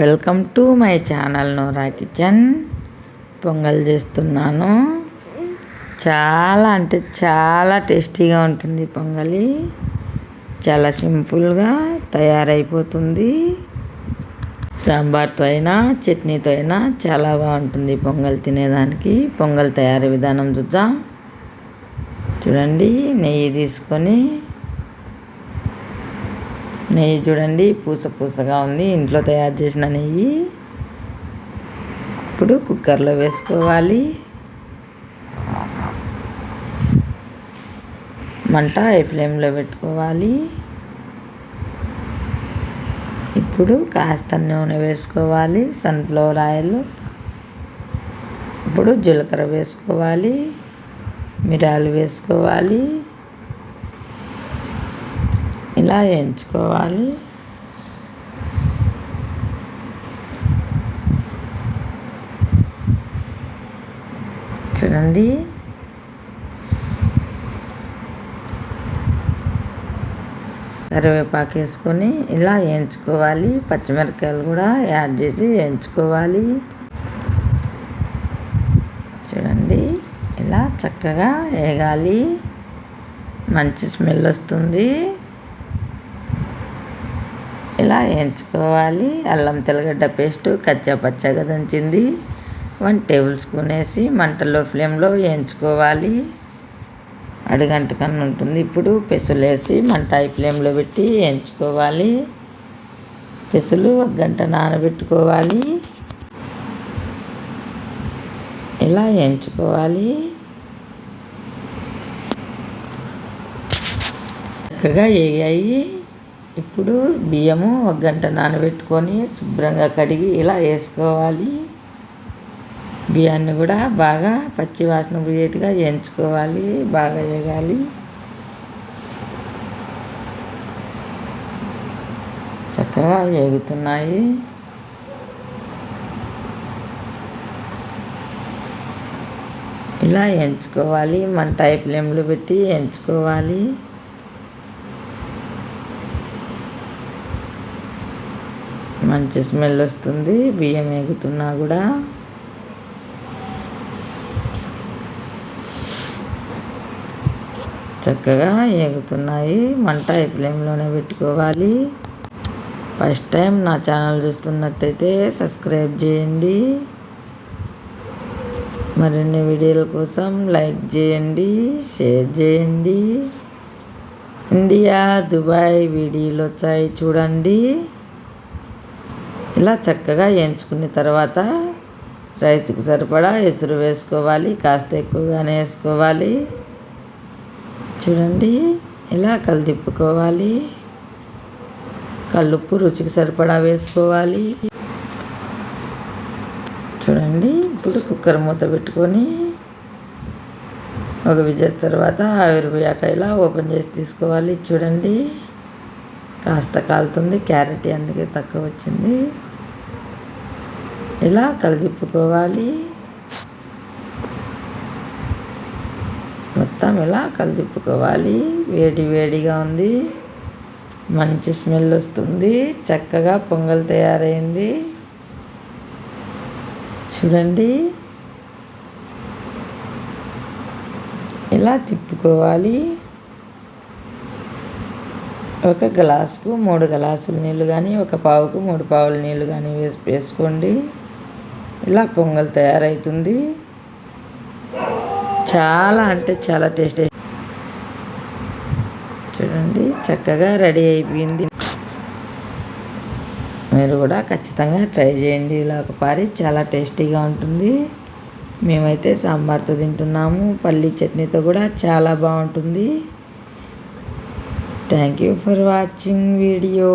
Welcome to my channel Nora kitchen pongal చేస్తున్నాను. చాలా అంటే చాలా టేస్టీగా ఉంటుంది పొంగలి. చాలా సింపుల్గా తయారైపోతుంది. సాంబార్తో అయినా చట్నీతో అయినా చాలా బాగుంటుంది పొంగల్ తినేదానికి. పొంగల్ తయారీ విధానం చూద్దాం. చూడండి నెయ్యి తీసుకొని నెయ్యి చూడండి పూస పూసగా ఉంది. ఇంట్లో తయారు చేసిన నెయ్యి ఇప్పుడు కుక్కర్లో వేసుకోవాలి. మంట హై ఫ్లేమ్లో పెట్టుకోవాలి. ఇప్పుడు కాస్త నూనె వేసుకోవాలి సన్ఫ్లవర్ ఆయిల్ ఇప్పుడు జీలకర్ర వేసుకోవాలి మిరాలు వేసుకోవాలి. ఇలా ఎంచుకోవాలి? చూడండి. కరివేపాకు వేసుకొని ఇలా వేయించుకోవాలి పచ్చిమిరపకాయలు కూడా యాడ్ చేసి వేయించుకోవాలి చూడండి. ఇలా చక్కగా వేగాలి. మంచి స్మెల్ వస్తుంది. ఇలా వేయించుకోవాలి. అల్లం తెల్లగడ్డ పేస్ట్ కచ్చా పచ్చగా దంచింది. వన్ టేబుల్ స్పూన్ వేసి మంటలో ఫ్లేమ్లో వేయించుకోవాలి. అడుగంట కన్నా ఉంటుంది. ఇప్పుడు పెసులు వేసి మంట హై ఫ్లేమ్లో పెట్టి వేయించుకోవాలి. పెసులు ఒక గంట నానబెట్టుకోవాలి. ఇలా వేయించుకోవాలి. చక్కగా వేగాయి. ఇప్పుడు బియ్యము ఒక గంట నానబెట్టుకొని శుభ్రంగా కడిగి ఇలా వేసుకోవాలి. బియ్యాన్ని కూడా బాగా పచ్చి వాసన పోయేట్టుగా వేయించుకోవాలి బాగా వేగాలి. చక్కగా వేగుతున్నాయి. ఇలా ఎంచుకోవాలి మన టైప్ ఫ్లేమ్లో పెట్టి ఎంచుకోవాలి. మంచి స్మెల్ వస్తుంది బియ్యం వేగుతున్నా కూడా. చక్కగా వేగుతున్నాయి మంట ఈ ఫ్లేమ్లోనే పెట్టుకోవాలి. ఫస్ట్ టైం నా ఛానల్ చూస్తున్నట్టయితే సబ్స్క్రైబ్ చేయండి. మరిన్ని వీడియోల కోసం లైక్ చేయండి షేర్ చేయండి. ఇండియా దుబాయ్ వీడియోలు వచ్చాయి చూడండి. ఇలా చక్కగా వేయించుకున్న తర్వాత రైస్కి సరిపడా ఎసురు వేసుకోవాలి కాస్త ఎక్కువగానే వేసుకోవాలి. చూడండి ఇలా కలిదిప్పుకోవాలి కళ్ళుప్పు రుచికి సరిపడా వేసుకోవాలి. చూడండి ఇప్పుడు కుక్కర్ మూత పెట్టుకొని ఒక విజయ తర్వాత ఆవిరిపోయాక ఇలా ఓపెన్ చేసి తీసుకోవాలి. చూడండి. కాస్త కాలుతుంది క్యారెట్ అందుకే తక్కువ వచ్చింది. ఇలా కలిదిప్పుకోవాలి. మొత్తం ఇలా కలిదిప్పుకోవాలి. వేడి వేడిగా ఉంది. మంచి స్మెల్ వస్తుంది. చక్కగా పొంగల్ తయారైంది. చూడండి. ఇలా తిప్పుకోవాలి. ఒక గ్లాసుకు మూడు గ్లాసుల నీళ్ళు కానీ ఒక పావుకు మూడు పావుల నీళ్ళు కానీ వేసి వేసుకోండి. ఇలా పొంగల్ తయారవుతుంది చాలా అంటే చాలా టేస్ట్. చూడండి చక్కగా రెడీ అయిపోయింది. మీరు కూడా ఖచ్చితంగా ట్రై చేయండి. ఇలా ఒక పారి చాలా టేస్టీగా ఉంటుంది. మేమైతే సాంబార్తో తింటున్నాము. పల్లీ చట్నీతో కూడా చాలా బాగుంటుంది. Thank you for watching video